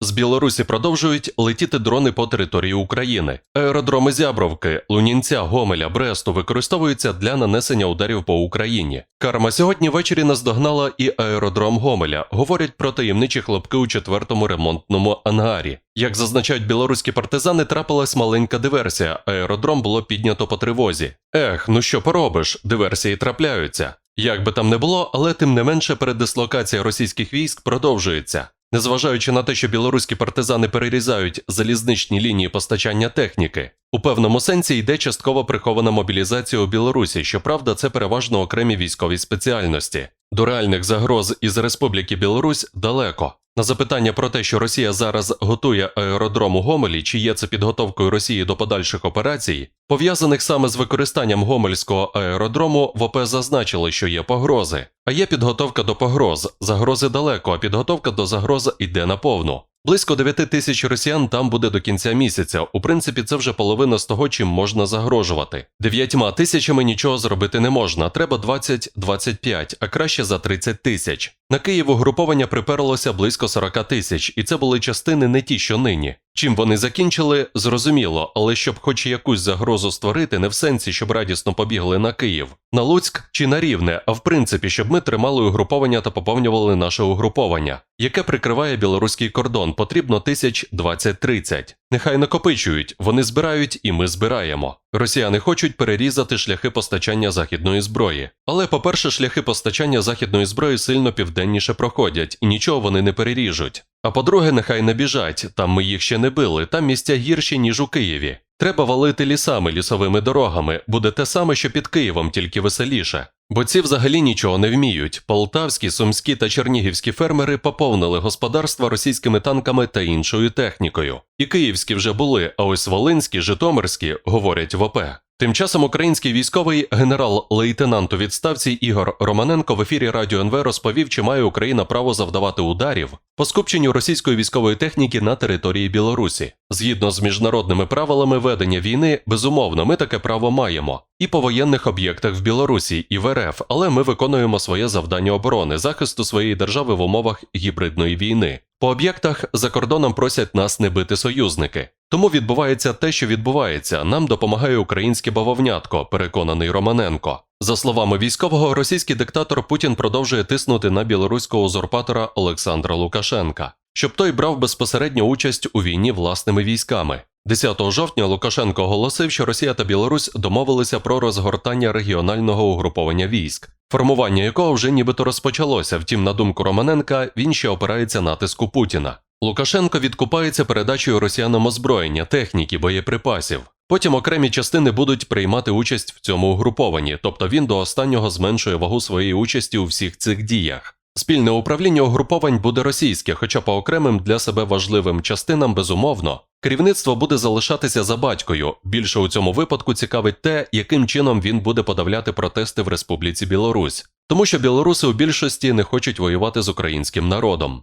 З Білорусі продовжують летіти дрони по території України. Аеродроми Зябровки, Лунінця, Гомеля, Бресту використовуються для нанесення ударів по Україні. Карма сьогодні ввечері наздогнала і аеродром Гомеля. Говорять про таємничі хлопки у четвертому ремонтному ангарі. Як зазначають білоруські партизани, трапилась маленька диверсія. Аеродром було піднято по тривозі. Ех, ну що поробиш? Диверсії трапляються. Як би там не було, але тим не менше передислокація російських військ продовжується. Незважаючи на те, що білоруські партизани перерізають залізничні лінії постачання техніки, у певному сенсі йде частково прихована мобілізація у Білорусі, щоправда, це переважно окремі військові спеціальності. До реальних загроз із Республіки Білорусь далеко. На запитання про те, що Росія зараз готує аеродром у Гомелі, чи є це підготовкою Росії до подальших операцій, пов'язаних саме з використанням гомельського аеродрому, в ОП зазначили, що є погрози. А є підготовка до погроз. Загрози далеко, а підготовка до загроз йде на повну. Близько 9 тисяч росіян там буде до кінця місяця. У принципі, це вже половина з того, чим можна загрожувати. Дев'ятьма тисячами нічого зробити не можна. Треба 20-25, а краще за 30 тисяч. На Київ угруповання приперлося близько 40 тисяч, і це були частини не ті, що нині. Чим вони закінчили, зрозуміло, але щоб хоч якусь загрозу створити, не в сенсі, щоб радісно побігли на Київ, на Луцьк чи на Рівне, а в принципі, щоб ми тримали угруповання та поповнювали наше угруповання, яке прикриває білоруський кордон, потрібно тисяч 20-30. Нехай накопичують, вони збирають і ми збираємо. Росіяни хочуть перерізати шляхи постачання західної зброї. Але, по-перше, шляхи постачання західної зброї сильно південніше проходять, і нічого вони не переріжуть. А по-друге, нехай не біжать, там ми їх ще не били, там місця гірші, ніж у Києві. Треба валити лісами, лісовими дорогами, буде те саме, що під Києвом, тільки веселіше. Бо ці взагалі нічого не вміють. Полтавські, сумські та чернігівські фермери поповнили господарства російськими танками та іншою технікою. І київські вже були, а ось волинські, житомирські говорять в ОП. Тим часом український військовий генерал-лейтенант у відставці Ігор Романенко в ефірі Радіо НВ розповів, чи має Україна право завдавати ударів по скупченню російської військової техніки на території Білорусі. Згідно з міжнародними правилами ведення війни, безумовно, ми таке право маємо і по воєнних об'єктах в Білорусі, і в РФ, але ми виконуємо своє завдання оборони, захисту своєї держави в умовах гібридної війни. По об'єктах за кордоном просять нас не бити союзники. Тому відбувається те, що відбувається. Нам допомагає українське бавовнятко, переконаний Романенко. За словами військового, російський диктатор Путін продовжує тиснути на білоруського узурпатора Олександра Лукашенка, щоб той брав безпосередню участь у війні власними військами. 10 жовтня Лукашенко оголосив, що Росія та Білорусь домовилися про розгортання регіонального угруповання військ, формування якого вже нібито розпочалося. Втім, на думку Романенка, він ще опирається натиску Путіна. Лукашенко відкупається передачею росіянам озброєння, техніки, боєприпасів. Потім окремі частини будуть приймати участь в цьому угрупованні, тобто він до останнього зменшує вагу своєї участі у всіх цих діях. Спільне управління угруповань буде російське, хоча по окремим для себе важливим частинам, безумовно, керівництво буде залишатися за батькою. Більше у цьому випадку цікавить те, яким чином він буде подавляти протести в Республіці Білорусь, тому що білоруси у більшості не хочуть воювати з українським народом.